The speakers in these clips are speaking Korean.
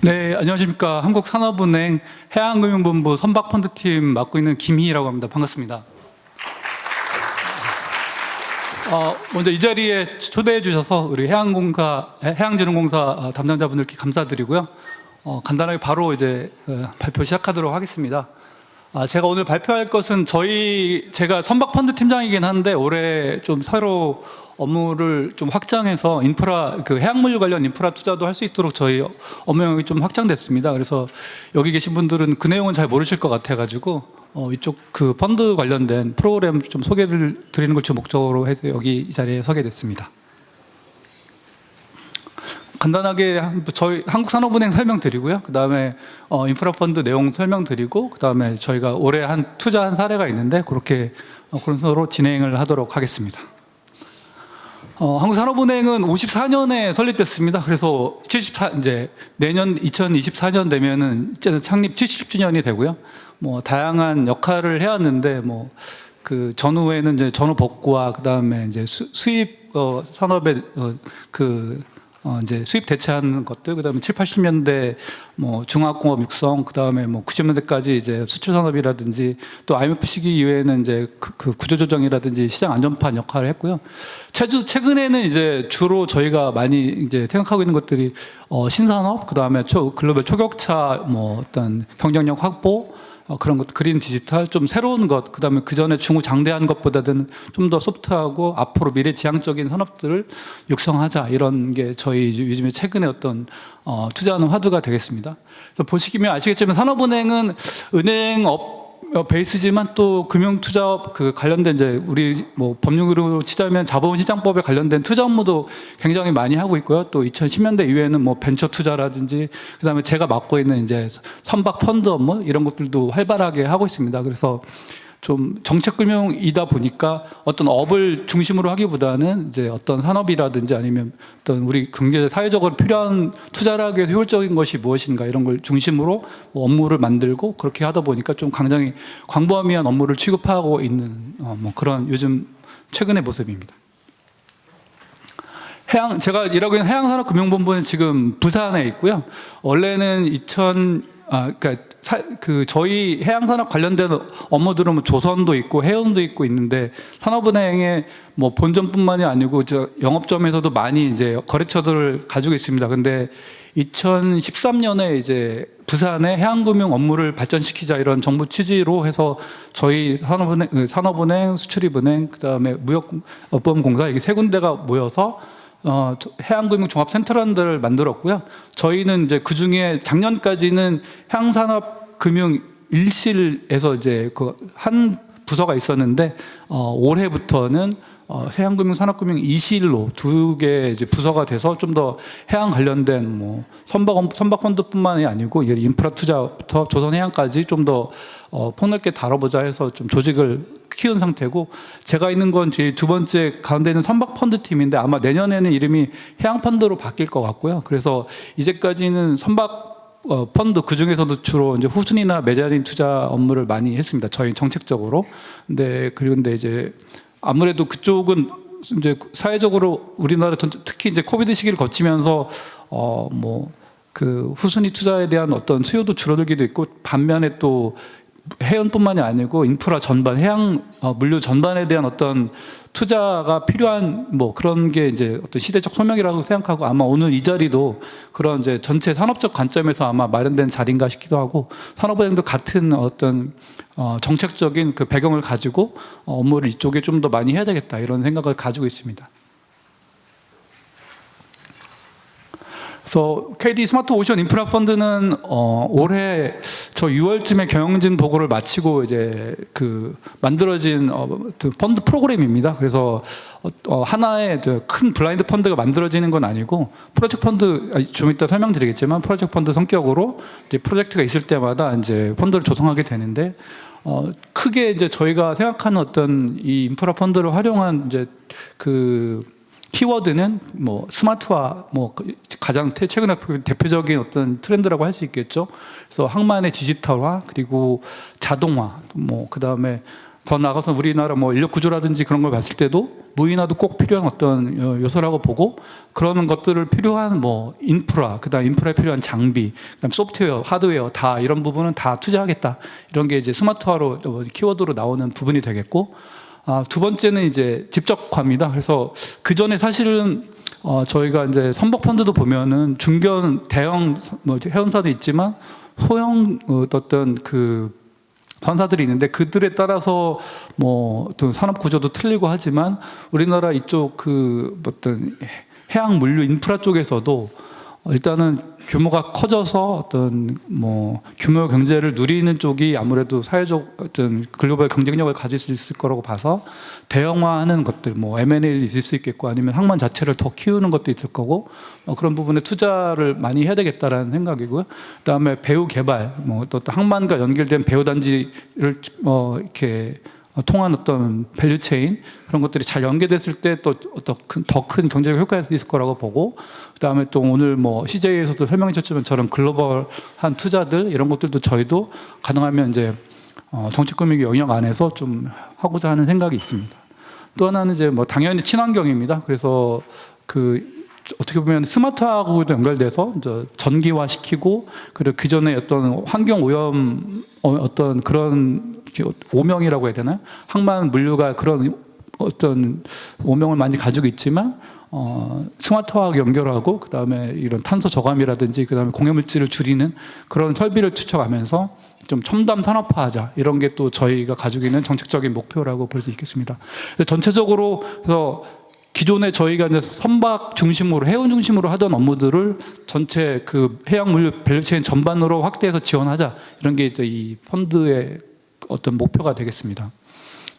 네, 안녕하십니까. 한국산업은행 해양금융본부 선박펀드팀 맡고 있는 김희라고 합니다. 반갑습니다. 어, 먼저 이 자리에 초대해 주셔서 우리 해양공사, 해양진흥공사 담당자분들께 감사드리고요. 어, 간단하게 바로 이제 어, 발표 시작하도록 하겠습니다. 아, 제가 오늘 발표할 것은 저희 제가 선박 펀드 팀장이긴 한데 올해 좀 새로 업무를 좀 확장해서 인프라 그 해양물류 관련 인프라 투자도 할 수 있도록 저희 업무 영역이 좀 확장됐습니다. 그래서 여기 계신 분들은 그 내용은 잘 모르실 것 같아 가지고 어, 이쪽 그 펀드 관련된 프로그램 좀 소개를 드리는 걸 주 목적으로 해서 여기 이 자리에 서게 됐습니다. 간단하게 한- 저희 한국산업은행 설명드리고요. 그 다음에 어, 인프라 펀드 내용 설명드리고 그 다음에 저희가 올해 한 투자한 사례가 있는데 그렇게 어, 그런 서로 진행을 하도록 하겠습니다. 어, 한국산업은행은 54년에 설립됐습니다. 그래서 74 이제 내년 2024년 되면은 이제 창립 70주년이 되고요. 뭐 다양한 역할을 해왔는데 뭐 그 전후에는 이제 전후 복구와 그 다음에 이제 수, 수입 어, 산업의 어, 그 어, 이제 수입 대체하는 것들, 그 다음에 7, 80년대 뭐 중화공업 육성, 그 다음에 뭐 90년대까지 이제 수출 산업이라든지 또 IMF 시기 이후에는 이제 그, 그 구조조정이라든지 시장 안전판 역할을 했고요. 최주, 최근에는 이제 주로 저희가 많이 이제 생각하고 있는 것들이 어, 신산업, 그 다음에 초, 글로벌 초격차 뭐 어떤 경쟁력 확보, 어, 그런 것, 그린 디지털, 좀 새로운 것, 그 다음에 그 전에 중후장대한 것보다는 좀 더 소프트하고 앞으로 미래지향적인 산업들을 육성하자 이런 게 저희 요즘에 최근에 어떤 어, 투자하는 화두가 되겠습니다. 보시면 아시겠지만 산업은행은 은행업 어, 베이스지만 또 금융투자업 그 관련된 이제 우리 뭐 법률로 치자면 자본시장법에 관련된 투자 업무도 굉장히 많이 하고 있고요. 또 2010년대 이후에는 뭐 벤처 투자라든지 그다음에 제가 맡고 있는 이제 선박 펀드 업무 이런 것들도 활발하게 하고 있습니다. 그래서 좀 정책금융이다 보니까 어떤 업을 중심으로 하기보다는 이제 어떤 산업이라든지 아니면 어떤 우리 경제 사회적으로 필요한 투자를 하기 위해서 효율적인 것이 무엇인가 이런 걸 중심으로 뭐 업무를 만들고 그렇게 하다 보니까 좀 굉장히 광범위한 업무를 취급하고 있는 어, 뭐 그런 요즘 최근의 모습입니다. 해양 제가 일하고 있는 해양산업금융본부는 지금 부산에 있고요. 원래는 2000 아, 그러니까 사, 그 저희 해양산업 관련된 업무들은 뭐 조선도 있고 해운도 있고 있는데 산업은행의 뭐 본점뿐만이 아니고 저 영업점에서도 많이 이제 거래처들을 가지고 있습니다. 근데 2013년에 이제 부산에 해양금융 업무를 발전시키자 이런 정부 취지로 해서 저희 산업은행, 그 산업은행, 수출입은행, 그다음에 무역보험공사 이게 세 군데가 모여서 어, 해양금융 종합센터라는 를 만들었고요. 저희는 이제 그 중에 작년까지는 해양산업금융 일실에서 이제 그 한 부서가 있었는데 어, 올해부터는 어, 해양금융 산업금융 이실로 두 개 이제 부서가 돼서 좀 더 해양 관련된 뭐 선박 선박 펀드뿐만이 아니고 이 인프라 투자부터 조선 해양까지 좀 더 어, 폭넓게 다뤄보자 해서 좀 조직을 키운 상태고 제가 있는 건 제 두 번째 가운데 있는 선박 펀드 팀인데 아마 내년에는 이름이 해양 펀드로 바뀔 것 같고요. 그래서 이제까지는 선박 어, 펀드 그 중에서도 주로 이제 후순위나 메자린 투자 업무를 많이 했습니다. 저희 정책적으로. 근데 그리고 근데 이제 아무래도 그쪽은 이제 사회적으로 우리나라 전- 특히 이제 코비드 시기를 거치면서 어뭐 그 후순위 투자에 대한 어떤 수요도 줄어들기도 있고 반면에 또 해운뿐만이 아니고 인프라 전반, 해양 어, 물류 전반에 대한 어떤 투자가 필요한 뭐 그런 게 이제 어떤 시대적 소명이라고 생각하고 아마 오늘 이 자리도 그런 이제 전체 산업적 관점에서 아마 마련된 자리인가 싶기도 하고 산업은행도 같은 어떤 어, 정책적인 그 배경을 가지고 어, 업무를 이쪽에 좀 더 많이 해야 되겠다 이런 생각을 가지고 있습니다. 그래서 KD 스마트 오션 인프라 펀드는 어, 올해 저 6월쯤에 경영진 보고를 마치고 이제 그 만들어진 어, 그 펀드 프로그램입니다. 그래서 어, 어, 하나의 저큰 블라인드 펀드가 만들어지는 건 아니고 프로젝트 펀드 아, 좀 이따 설명드리겠지만 프로젝트 펀드 성격으로 이제 프로젝트가 있을 때마다 이제 펀드를 조성하게 되는데 어, 크게 이제 저희가 생각하는 어떤 이 인프라 펀드를 활용한 이제 그 키워드는 뭐 스마트화 뭐 가장 태- 최근에 대표적인 어떤 트렌드라고 할 수 있겠죠. 그래서 항만의 디지털화 그리고 자동화 뭐 그다음에 더 나가서 우리나라 뭐 인력 구조라든지 그런 걸 봤을 때도 무인화도 꼭 필요한 어떤 요- 요소라고 보고 그런 것들을 필요한 뭐 인프라, 그다음 인프라에 필요한 장비, 그다음 소프트웨어, 하드웨어 다 이런 부분은 다 투자하겠다. 이런 게 이제 스마트화로 뭐 키워드로 나오는 부분이 되겠고 아, 두 번째는 이제 집적화입니다. 그래서 그 전에 사실은 어, 저희가 이제 선박 펀드도 보면은 중견 대형 뭐 회원사도 있지만 소형 어, 어떤 그 관사들이 있는데 그들에 따라서 뭐 어떤 산업 구조도 틀리고 하지만 우리나라 이쪽 그 어떤 해양 물류 인프라 쪽에서도 일단은 규모가 커져서 어떤 뭐 규모 경제를 누리는 쪽이 아무래도 사회적 어떤 글로벌 경쟁력을 가질 수 있을 거라고 봐서 대형화하는 것들 뭐 M&A도 있을 수 있겠고 아니면 항만 자체를 더 키우는 것도 있을 거고 어, 그런 부분에 투자를 많이 해야 되겠다라는 생각이고요. 그다음에 배우 개발 뭐또 항만과 연결된 배우 단지를 어 이렇게 어, 통한 어떤 밸류 체인 그런 것들이 잘 연계됐을 때 또 어떤 더큰 경제적 효과가 있을 거라고 보고 그다음에 또 오늘 뭐 CJ에서도 설명해 주셨지만 저런 글로벌한 투자들 이런 것들도 저희도 가능하면 이제 어, 정책 금융 영역 안에서 좀 하고자 하는 생각이 있습니다. 또 하나는 이제 뭐 당연히 친환경입니다. 그래서 그 어떻게 보면 스마트하고도 연결돼서 이제 전기화 시키고 그리고 그 전에 어떤 환경 오염 어, 어떤 그런 오명이라고 해야 되나요? 항만 물류가 그런 어떤 오명을 많이 가지고 있지만 어, 스마트화하고 연결하고 그 다음에 이런 탄소 저감이라든지 그 다음에 공해물질을 줄이는 그런 설비를 투척하면서 좀 첨단 산업화하자 이런 게 또 저희가 가지고 있는 정책적인 목표라고 볼 수 있겠습니다. 전체적으로 그래서 기존에 저희가 이제 선박 중심으로 해운 중심으로 하던 업무들을 전체 그 해양 물류 밸류체인 전반으로 확대해서 지원하자 이런 게 이제 이 펀드의 어떤 목표가 되겠습니다.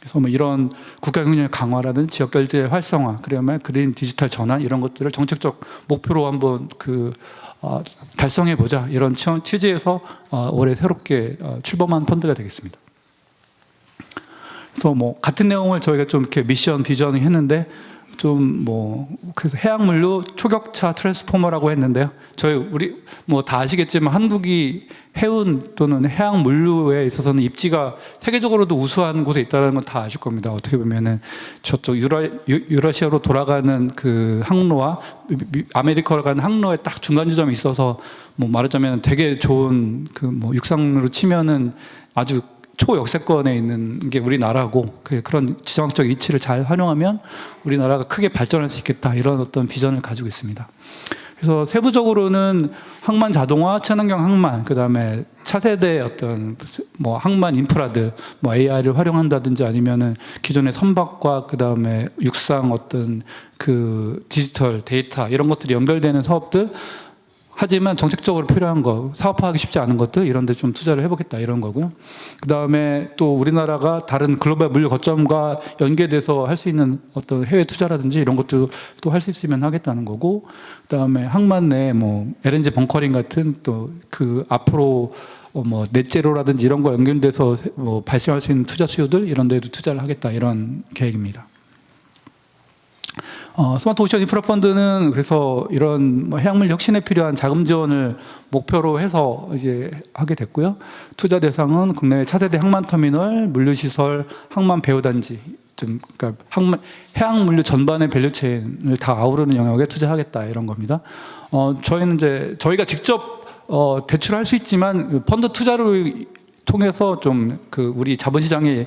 그래서 뭐 이런 국가 경쟁 강화라든 지역 결제 활성화, 그러면 그린 디지털 전환 이런 것들을 정책적 목표로 한번 그 어, 달성해 보자 이런 취- 취지에서 어, 올해 새롭게 어, 출범한 펀드가 되겠습니다. 그래서 뭐 같은 내용을 저희가 좀 이렇게 미션 비전을 했는데 좀 뭐 그래서 해양물류 초격차 트랜스포머라고 했는데요. 저희 우리 뭐 다 아시겠지만 한국이 해운 또는 해양 물류에 있어서는 입지가 세계적으로도 우수한 곳에 있다는 건 다 아실 겁니다. 어떻게 보면은 저쪽 유라, 유- 유라시아로 돌아가는 그 항로와 아메리카로 가는 항로에 딱 중간 지점이 있어서 뭐 말하자면 되게 좋은 그 뭐 육상으로 치면은 아주 초역세권에 있는 게 우리나라고 그- 그런 지정학적 이치를 잘 활용하면 우리나라가 크게 발전할 수 있겠다 이런 어떤 비전을 가지고 있습니다. 그래서 세부적으로는 항만 자동화, 친환경 항만, 그 다음에 차세대 어떤 뭐 항만 인프라들, 뭐 AI를 활용한다든지 아니면은 기존의 선박과 그 다음에 육상 어떤 그 디지털 데이터 이런 것들이 연결되는 사업들 하지만 정책적으로 필요한 거 사업화하기 쉽지 않은 것들 이런 데 좀 투자를 해보겠다 이런 거고요. 그 다음에 또 우리나라가 다른 글로벌 물류 거점과 연계돼서 할 수 있는 어떤 해외 투자라든지 이런 것도 또 할 수 있으면 하겠다는 거고 그 다음에 항만 내 뭐 LNG 벙커링 같은 또 그 앞으로 어뭐 넷제로라든지 이런 거 연결돼서 뭐 발생할 수 있는 투자 수요들 이런 데도 투자를 하겠다 이런 계획입니다. 어, 스마트 오션 인프라 펀드는 그래서 이런 뭐 해양물 혁신에 필요한 자금 지원을 목표로 해서 이제 하게 됐고요. 투자 대상은 국내 차세대 항만 터미널, 물류 시설, 항만 배후 단지 좀 그러니까 항만 해양 물류 전반의 밸류 체인을 다 아우르는 영역에 투자하겠다 이런 겁니다. 어, 저희는 이제 저희가 직접 어, 대출할 수 있지만 펀드 투자를 통해서 좀 그 우리 자본시장의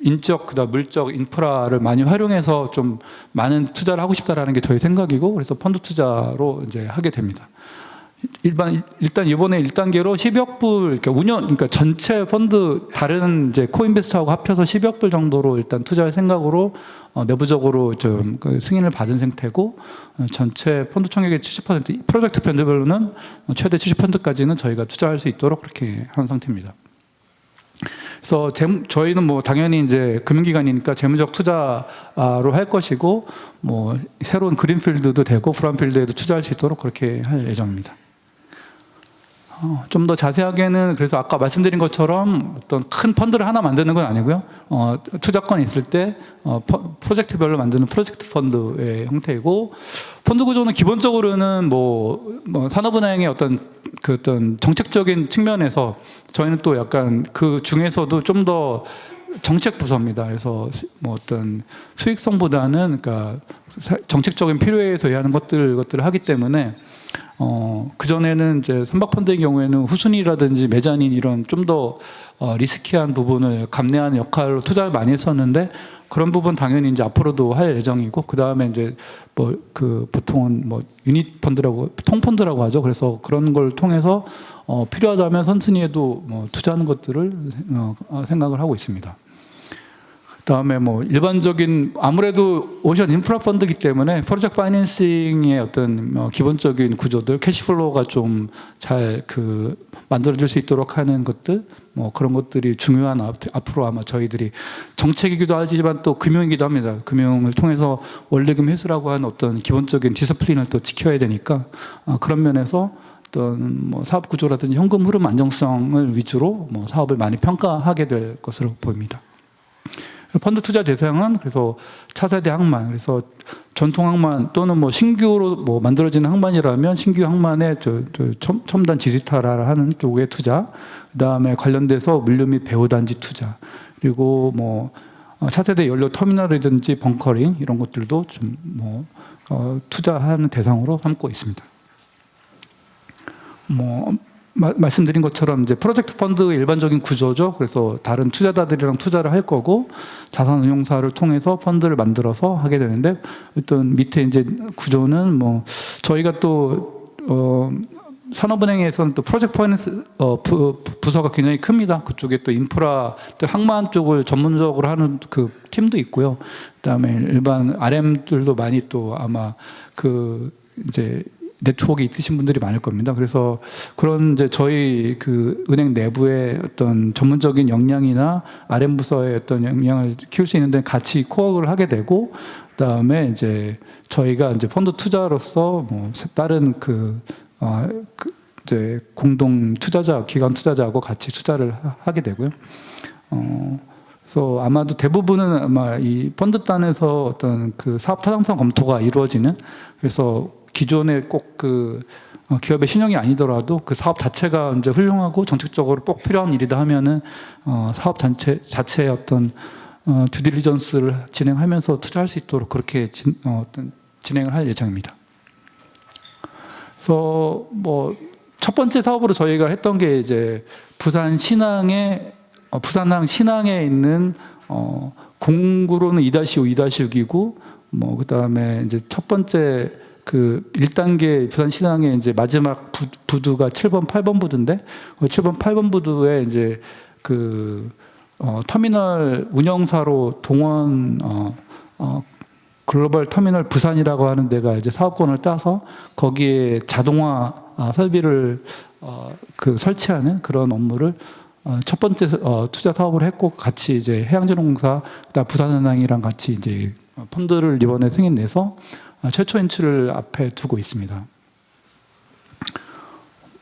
인적 그다음 물적 인프라를 많이 활용해서 좀 많은 투자를 하고 싶다라는 게 저희 생각이고 그래서 펀드 투자로 이제 하게 됩니다. 일반 일단 이번에 1단계로 10억 불 그러니까 운영 그러니까 전체 펀드 다른 이제 코인베스트하고 합쳐서 10억 불 정도로 일단 투자할 생각으로 어, 내부적으로 좀그 승인을 받은 상태고 어, 전체 펀드 총액의 70% 프로젝트 펀드별로는 최대 70%까지는 저희가 투자할 수 있도록 그렇게 한 상태입니다. 그래서 저희는 뭐 당연히 이제 금융기관이니까 재무적 투자로 할 것이고 뭐 새로운 그린필드도 되고 브라운필드에도 투자할 수 있도록 그렇게 할 예정입니다. 어, 좀 더 자세하게는 그래서 아까 말씀드린 것처럼 어떤 큰 펀드를 하나 만드는 건 아니고요. 어, 투자권이 있을 때 어, 퍼- 프로젝트별로 만드는 프로젝트 펀드의 형태이고 펀드 구조는 기본적으로는 뭐, 뭐 산업은행의 어떤 그 어떤 정책적인 측면에서 저희는 또 약간 그 중에서도 좀더 정책 부서입니다. 그래서 뭐 어떤 수익성보다는 그러니까 사- 정책적인 필요에 의해서 하는 것들 것들을 하기 때문에 어, 그전에는 이제 선박펀드의 경우에는 후순위라든지 메자닌 이런 좀더 어, 리스키한 부분을 감내하는 역할로 투자를 많이 했었는데 그런 부분 당연히 이제 앞으로도 할 예정이고 그 다음에 이제 뭐 그 보통은 뭐 유닛 펀드라고 통펀드라고 하죠. 그래서 그런 걸 통해서 어, 필요하다면 선순위에도 뭐 투자하는 것들을 어, 어, 생각을 하고 있습니다. 그다음에 뭐 일반적인 아무래도 오션 인프라 펀드이기 때문에 프로젝트 파이낸싱의 어떤 어, 기본적인 구조들 캐시플로우가 좀 잘 그 만들어질 수 있도록 하는 것들 뭐 그런 것들이 중요한 앞- 앞으로 아마 저희들이 정책이기도 하지만 또 금융이기도 합니다. 금융을 통해서 원리금 회수라고 하는 어떤 기본적인 디스플린을 또 지켜야 되니까 어, 그런 면에서 어떤 뭐 사업 구조라든지 현금 흐름 안정성을 위주로 뭐 사업을 많이 평가하게 될 것으로 보입니다. 펀드 투자 대상은 그래서 차세대 항만 그래서 전통 항만 또는 뭐 신규로 뭐 만들어진 항만이라면 신규 항만의 저, 저 첨, 첨단 디지털화를 하는 쪽의 투자 그 다음에 관련돼서 물류 및 배후 단지 투자 그리고 뭐 어, 차세대 연료 터미널이든지 벙커링 이런 것들도 좀뭐 어, 투자하는 대상으로 삼고 있습니다. 뭐 마- 말씀드린 것처럼 이제 프로젝트 펀드의 일반적인 구조죠. 그래서 다른 투자자들이랑 투자를 할 거고 자산 운용사를 통해서 펀드를 만들어서 하게 되는데 어떤 밑에 이제 구조는 뭐 저희가 또 어, 산업은행에서는 또 프로젝트 파이낸스 어, 부, 부서가 굉장히 큽니다. 그쪽에 또 인프라, 또 항만 쪽을 전문적으로 하는 그 팀도 있고요. 그다음에 일반 RM들도 많이 또 아마 그 이제 네트워크 있으신 분들이 많을 겁니다. 그래서 그런 이제 저희 그 은행 내부의 어떤 전문적인 역량이나 RM 부서의 어떤 역량을 키울 수 있는데 같이 코어를 하게 되고 그다음에 이제 저희가 이제 펀드 투자로서 뭐 다른 그, 어, 그 이제 공동 투자자 기관 투자자하고 같이 투자를 하- 하게 되고요. 어, 그래서 아마도 대부분은 아마 이 펀드 단에서 어떤 그 사업 타당성 검토가 이루어지는 그래서 기존에 꼭 그 기업의 신용이 아니더라도 그 사업 자체가 이제 훌륭하고 정책적으로 꼭 필요한 일이다 하면은 어, 사업 단체 자체의 어떤 어, 듀딜리전스를 진행하면서 투자할 수 있도록 그렇게 진, 어, 어떤 진행을 할 예정입니다. 그래서 뭐 첫 번째 사업으로 저희가 했던 게 이제 부산 신항에 어, 부산항 신항에 있는 어, 공구로는 2-5, 2-6이고 뭐 그다음에 이제 첫 번째 그 1단계 부산 신항의 이제 마지막 부, 부두가 7번, 8번 부두인데 그 7번, 8번 부두에 이제 그 어, 터미널 운영사로 동원 어, 어, 글로벌 터미널 부산이라고 하는 데가 이제 사업권을 따서 거기에 자동화 아, 설비를 어, 그 설치하는 그런 업무를 어, 첫 번째 어, 투자 사업을 했고 같이 이제 해양진흥공사 부산은행이랑 같이 이제 펀드를 이번에 승인 내서 어, 최초 인출을 앞에 두고 있습니다.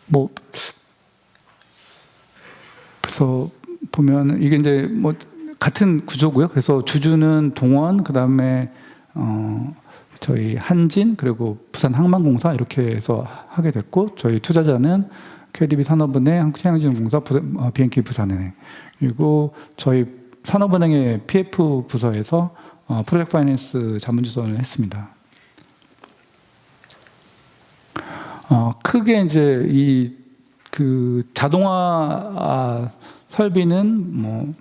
뭐 그래서 보면 이게 이제 뭐 같은 구조고요. 그래서 주주는 동원 그 다음에 어 저희 한진 그리고 부산 항만공사 이렇게 해서 하게 됐고 저희 투자자는 KDB 산업은행, 한국해양진흥공사, 부산- 어, BNK 부산은행 그리고 저희 산업은행의 PF 부서에서 어, 프로젝트 파이낸스 자문주선을 했습니다. 어, 크게 이제 이 그 자동화 아, 설비는 뭐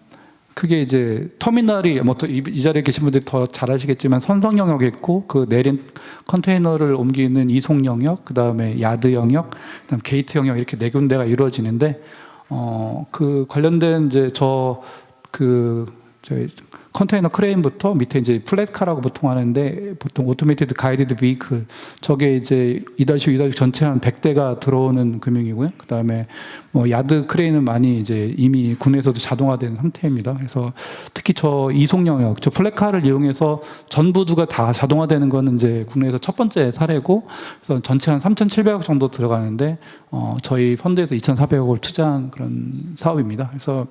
크게 이제 터미널이 뭐이 이 자리에 계신 분들이 더 잘 아시겠지만 선성 영역이 있고 그 내린 컨테이너를 옮기는 이송 영역, 그 다음에 야드 영역, 그다음 게이트 영역 이렇게 네 군데가 이루어지는데 어 그 관련된 이제 저그 저희 컨테이너 크레인부터 밑에 이제 플랫카라고 보통 하는데 보통 오토메이티드 가이디드 비클 저게 이제 2-6, 2-6 전체 한 100대가 들어오는 금융이고요. 그다음에 뭐 야드 크레인은 많이 이제 이미 국내에서도 자동화된 상태입니다. 그래서 특히 저 이송 영역, 저 플랫카를 이용해서 전부두가 다 자동화되는 거는 이제 국내에서 첫 번째 사례고 그래서 전체 한 3,700억 정도 들어가는데 어 저희 펀드에서 2,400억을 투자한 그런 사업입니다. 그래서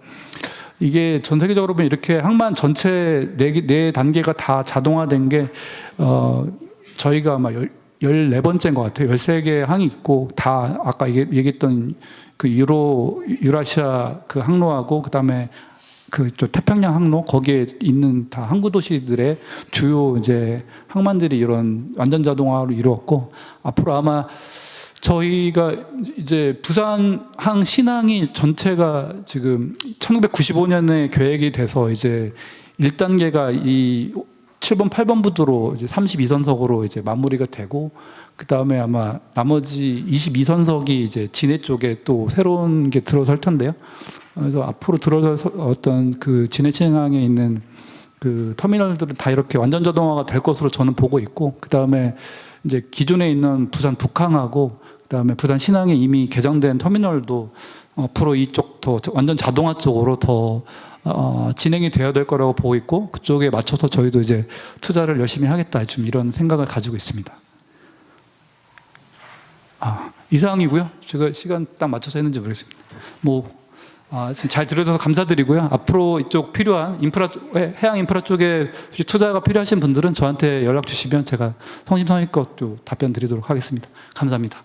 이게 전 세계적으로 보면 이렇게 항만 전체 네, 개- 네 단계가 다 자동화된 게, 어, 저희가 아마 열, 14번째인 것 같아요. 13개 항이 있고, 다 아까 얘기- 얘기했던 그 유로, 유라시아 그 항로하고, 그 다음에 그저 태평양 항로 거기에 있는 다 항구 도시들의 주요 이제 항만들이 이런 완전 자동화로 이루었고 앞으로 아마 저희가 이제 부산 항 신항이 전체가 지금 1995년에 계획이 돼서 이제 1단계가 이 7번, 8번 부두로 이제 32선석으로 이제 마무리가 되고 그 다음에 아마 나머지 22선석이 이제 진해 쪽에 또 새로운 게 들어설 텐데요. 그래서 앞으로 들어설 서- 어떤 그 진해 신항에 있는 그 터미널들은 다 이렇게 완전 자동화가 될 것으로 저는 보고 있고 그 다음에 이제 기존에 있는 부산 북항하고 그 다음에 부산 신항에 이미 개장된 터미널도 앞으로 이쪽 더 완전 자동화 쪽으로 더 어, 진행이 되어야 될 거라고 보고 있고 그쪽에 맞춰서 저희도 이제 투자를 열심히 하겠다 좀 이런 생각을 가지고 있습니다. 아 이상이고요. 제가 시간 딱 맞춰서 했는지 모르겠습니다. 뭐 아, 잘 들어줘서 감사드리고요. 앞으로 이쪽 필요한 인프라 해양 인프라 쪽에 투자가 필요하신 분들은 저한테 연락 주시면 제가 성심성의껏 또 답변 드리도록 하겠습니다. 감사합니다.